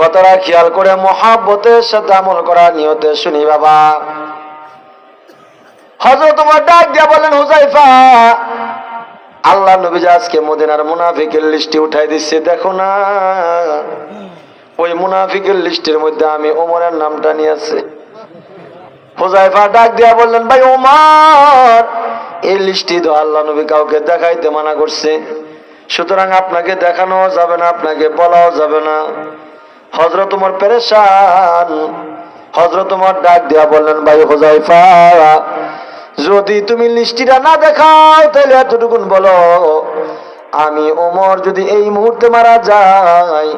কথাটা খেয়াল করে মহাব্বতের সাথে আমল করা নিয়তে শুনি, বাবা। হজরত তোমার ডাক দিয়া বলেন হুজাইফা আল্লাহ নবী আজকে মদিনার মুনাফিকের লিস্টে উঠাই দিচ্ছে, দেখো না। ওই মুনাফিকের লিস্টের মধ্যে আমি ওমরের নামটা নিয়েছে। হুজাইফা ডাক দিয়া বললেন, ভাই ওমর এই লিস্টটি তো আল্লাহ নবী কাউকে দেখাইতে মানা করছে। সুতরাং আপনাকে দেখানো যাবে না, আপনাকে বলাও যাবে না। হজরত তোমার পেরেশান হজরত তোমার ডাক দিয়া বললেন, ভাই হোজাইফা যদি তুমি লিস্টিটা না দেখাও, তাহলে এতটুকুন বলো, আমি ওমর যদি এই মুহূর্তে মারা যাই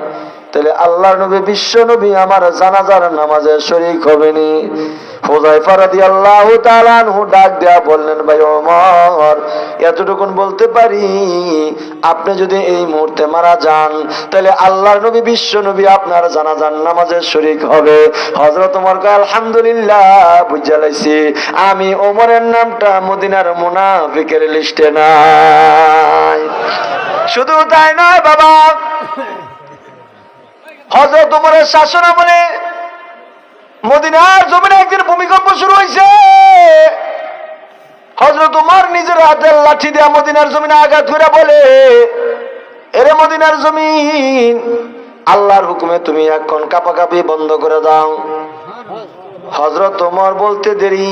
তাহলে আল্লাহ নবী, বিশ্ব নবী আমার জানাজার নামাজের শরিক হবেনি। ডাক দেয়া বললেন, ভাই বলতে পারি, আপনি যদি এই মুহূর্তে মারা যান, তাহলে আল্লাহর নবী হবে। আমি ওমরের নামটা মদিনার মুনাফিকের লিস্টে নাই। শুধু তাই নয় বাবা হজরত উমরের শাসন আমলে মদিনার জমিনে একদিন ভূমিকম্প শুরু হয়েছে হজরত উমর নিজের হাতের লাঠি দেয়া মদিনার জমিনে আঘাত করে বলে, এরে মদিনার জমিন, আল্লাহর হুকুমে তুমি এখন কাপাকাপি বন্ধ করে দাও। হজরত ওমর বলতে, দেরি,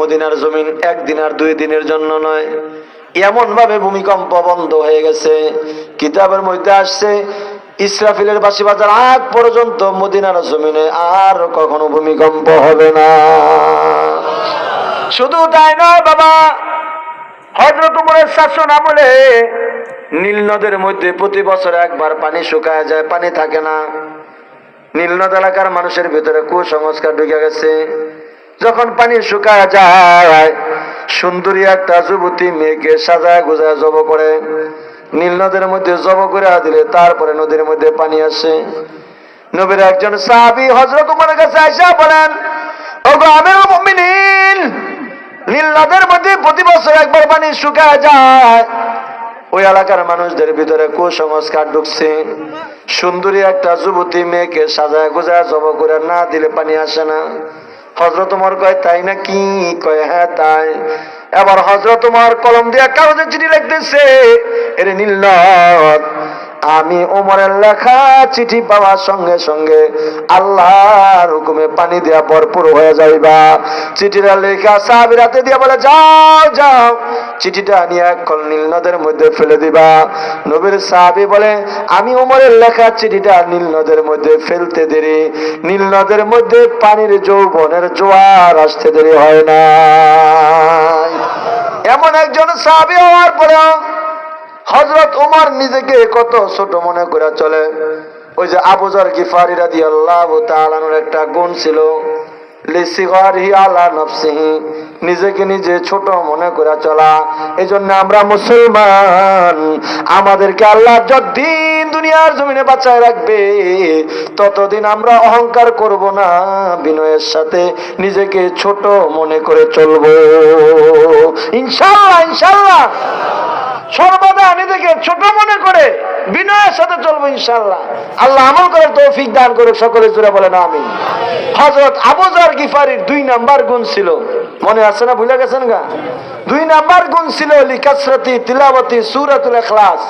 মদিনার জমিন একদিন আর দুই দিনের জন্য নয়। এমন ভাবে ভূমিকম্প বন্ধ হয়ে গেছে। কিতাবের মধ্যে আসছে ইসরাফিলের বাসি বাজার আগ পর্যন্ত মদিনার জমিনে আর কখনো ভূমিকম্প হবে না। শুধু তাই নয় বাবা হজরত উমরের শাসন আমলে নীল নদের মধ্যে প্রতি বছর একবার পানি শুকায় যায়, পানি থাকে না। নীলনদ এলাকার মানুষের ভিতরে কুসংস্কার ঢুকে গেছে। যখন পানি শুকায় যায়, সুন্দরী একটা যুবতী মেয়েকে সাজায় গুজায় জব করে। নীল নদের মধ্যে জব করে দিলে তারপরে নদীর মধ্যে পানি আসে। নবীর একজন সাহাবি হজরত উমরের কাছে আসা বলেন নীল নদের মধ্যে প্রতি বছর একবার পানি শুকায় যায়। ওই এলাকার মানুষদের ভিতরে কুসংস্কার ঢুকছে। সুন্দরী একটা যুবতী মেয়েকে সাজায় গোজায় জব করে না দিলে পানি আসে না। হজরত তোমার কয়, তাই না কি কয় হ্যাঁ তাই। এবার হজরত তোমার কলম দিয়ে কাগজে চিঠি লিখতেছে, এর নীল আমি ওমরের লেখা চিঠি পাওয়ার সঙ্গে সঙ্গে আল্লাহর হুকুমে পানি দেওয়া ভরপুর হয়ে যাইবা। চিঠিটা লেখা সাহাবিরাতে দিয়া বলে, যাও যাও। চিঠিটা নিয়ে এখন নীল নদের মধ্যে ফেলে দিবা। নবীর সাহাবি বলে, আমি ওমরের লেখা চিঠিটা নীল নদের মধ্যে ফেলতে দেরি। নীল নদের মধ্যে পানির যৌবনের জোয়ার আসতে দেরি হয় না। এমন একজন সাহাবি হওয়ার পরেও হজরত উমার নিজেকে কত ছোট মনে করে চলে। ওই যে আবুজার গিফারি রাদি আল্লাহ তালানোর একটা গুণ ছিল নিজেকে নিজে ছোট মনে করে চলা। এই আমরা মুসলমান, আমাদেরকে আল্লাহ যতদিন দুনিয়ার জমিনে বাঁচায় রাখবে। ততদিন আমরা অহংকার করব না, বিনয়ের সাথে নিজেকে ছোট মনে করে চলবো। ইনশাল্লাহ ইনশাল্লাহ। সর্বদা নিজেকে ছোট মনে করে বিনয়ের সাথে চলবো, ইনশাল্লাহ। আল্লাহ আমল করে তৌফিক দান করুক, সকলে জুড়ে বলেন আমি হজরত আবুজার গিফারির দুই নাম্বার গুণ ছিল। মনে আছে না, ভুলে গেছেন গা? দুই নাম্বার গুণ ছিল, লিকাসরতি তিলাবতি সুরাতুল এখলাস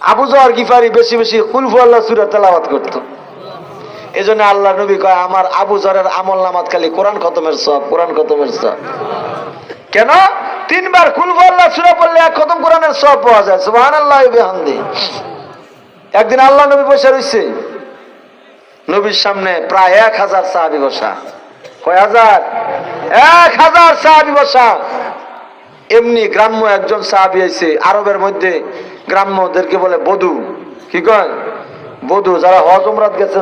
আবুজার গিফারি বেশি বেশি কুলফু আল্লাহ সুরা তেলাওয়াত করতো। এই জন্য আল্লাহ নবী কয়, আমার আবু জরের আমল নামাত খালি কোরআন খতমের সব কোরআন খতমের সব কেন? তিনবার কুলফু আল্লাহ সুরা পড়লে এক খতম কোরআনের সব পাওয়া যায়। সুবহান আল্লাহ বিহামদি। একদিন আল্লাহ নবী বসে রইছে। নবীর সামনে প্রায় এক হাজার সাহাবি বসা। কয়, হাজার, এক হাজার সাহাবি বসা। এমনি গ্রাম্য একজন সাহাবি আছে আরবের মধ্যে গ্রাম্যদেরকে বলে বধু। কি কয়? বধু, যারা হজ উমরাত গেছে